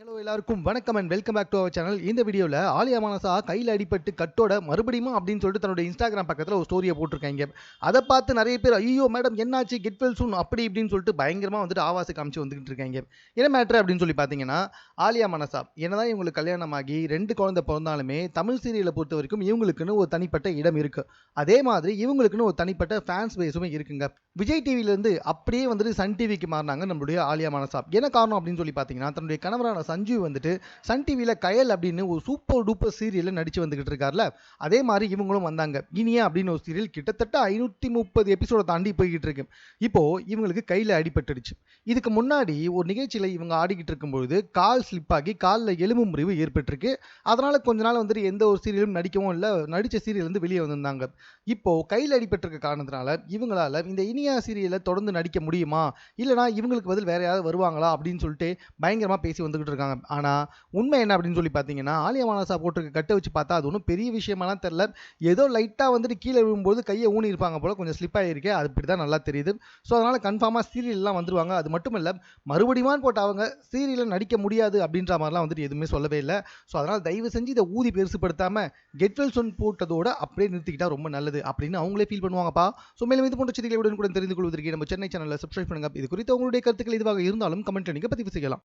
Hello எல்லாருக்கும் வணக்கம் and welcome back to our channel இந்த வீடியோவில் ஆலியா மானசா கையில் அடிபட்டு கட்டோட மறுபடியும் அப்படின்னு சொல்லிட்டு தன்னோட இன்ஸ்டாகிராம் பக்கத்தில் ஒரு ஸ்டோரியை போட்டிருக்காங்க. அதை பார்த்து நிறைய பேர் ஐயோ மேடம் என்னாச்சு? கெட் வெல் சூன் அப்படி இப்படின்னு சொல்லிட்டு பயங்கரமாக வந்துட்டு ஆவாசை காமிச்சு வந்துகிட்டு இருக்காங்க. என்ன மேட்ரு அப்படின்னு சொல்லி பார்த்தீங்கன்னா ஆலியா மனசா என்னதான் இவங்களுக்கு கல்யாணமாகி ரெண்டு குழந்தை பிறந்தாலுமே தமிழ் சீரியலை பொறுத்த வரைக்கும் இவங்களுக்குன்னு ஒரு தனிப்பட்ட இடம் இருக்கு. அதே மாதிரி இவங்களுக்குன்னு ஒரு தனிப்பட்ட ஃபேன்ஸ் பேஸுமே இருக்குங்க. விஜய் டிவிலேருந்து அப்படியே வந்துட்டு சன் டிவிக்கு மாறினாங்க நம்மளுடைய ஆலியா மனசா. என்ன காரணம் அப்படின்னு சொல்லி பார்த்தீங்கன்னா தன்னுடைய கணவரான சஞ்சீவ் வந்துட்டு சன் டிவியில் கயல் அப்படின்னு ஒரு சூப்பர் டூப்பர் சீரியலில் நடித்து வந்துக்கிட்டு இருக்கார்ல. அதே மாதிரி இவங்களும் வந்தாங்க. இனியா அப்படின்னு ஒரு சீரியல் கிட்டத்தட்ட ஐநூற்றி முப்பது எபிசோட தாண்டி போய்கிட்டு இருக்கு. இப்போ இவங்களுக்கு கையில் அடிபட்டுடுச்சு. இதுக்கு முன்னாடி ஒரு நிகழ்ச்சியில் இவங்க ஆடிக்கிட்டு இருக்கும்பொழுது கால் ஸ்லிப் ஆகி காலில் எலும்பு முறிவு ஏற்பட்டிருக்கு. அதனால் கொஞ்ச நாள் வந்துட்டு எந்த ஒரு சீரியலும் நடிக்கவும் இல்லை. நடித்த சீரியல் வந்து வெளியே வந்திருந்தாங்க. இப்போ கையில் அடிபட்டிருக்க காரணத்தினால இவங்களால இந்த இனியா சீரியலை தொடர்ந்து நடிக்க முடியுமா? இல்லைனா இவங்களுக்கு பதில் வேற யாராவது வருவாங்களா? அப்படின்னு சொல்லிட்டு பயங்கரமாக பேசி வந்துக்கிட்டு இருக்காங்க ஆனால் உண்மை என்ன அப்படின்னு சொல்லி பார்த்தீங்கன்னா ஆலியா மானசா போட்டிருக்க கட்டை வச்சு பார்த்தா அது ஒன்றும் பெரிய விஷயமெல்லாம் தெரில ஏதோ லைட்டாக வந்துட்டு கீழே விழும்போது கையை ஊனி இருப்பாங்க போல கொஞ்சம் ஸ்லிப் ஆகிருக்கு அது இப்படி தான் நல்லா தெரியுது. ஸோ அதனால் கன்ஃபார்மாக சீரியல்லாம் வந்துருவாங்க. அது மட்டும் இல்லை மறுபடியும் போட்டு அவங்க சீரியலில் நடிக்க முடியாது அப்படின்ற மாதிரிலாம் வந்துட்டு எதுவுமே சொல்லவே இல்லை. ஸோ அதனால் தயவு செஞ்சு இதை ஊதி பெருசுப்படுத்தாமல் கெட்வெல் சொன் போட்டதோட அப்படியே நிறுத்திக்கிட்டால் ரொம்ப நல்லது அப்படின்னு அவங்களே ஃபீல் பண்ணுவாங்கப்பா. ஸோ மேலும் இது போன்ற செய்திகளை கூட தெரிந்து கொள்வதற்கு நம்ம சென்னை சேனலில் சப்ஸ்கிரைப் பண்ணுங்க. இது குறித்து உங்களுடைய கருத்துக்கள் இதுவாக இருந்தாலும் கமெண்ட் நீங்கள் பதிவு செய்யலாம்.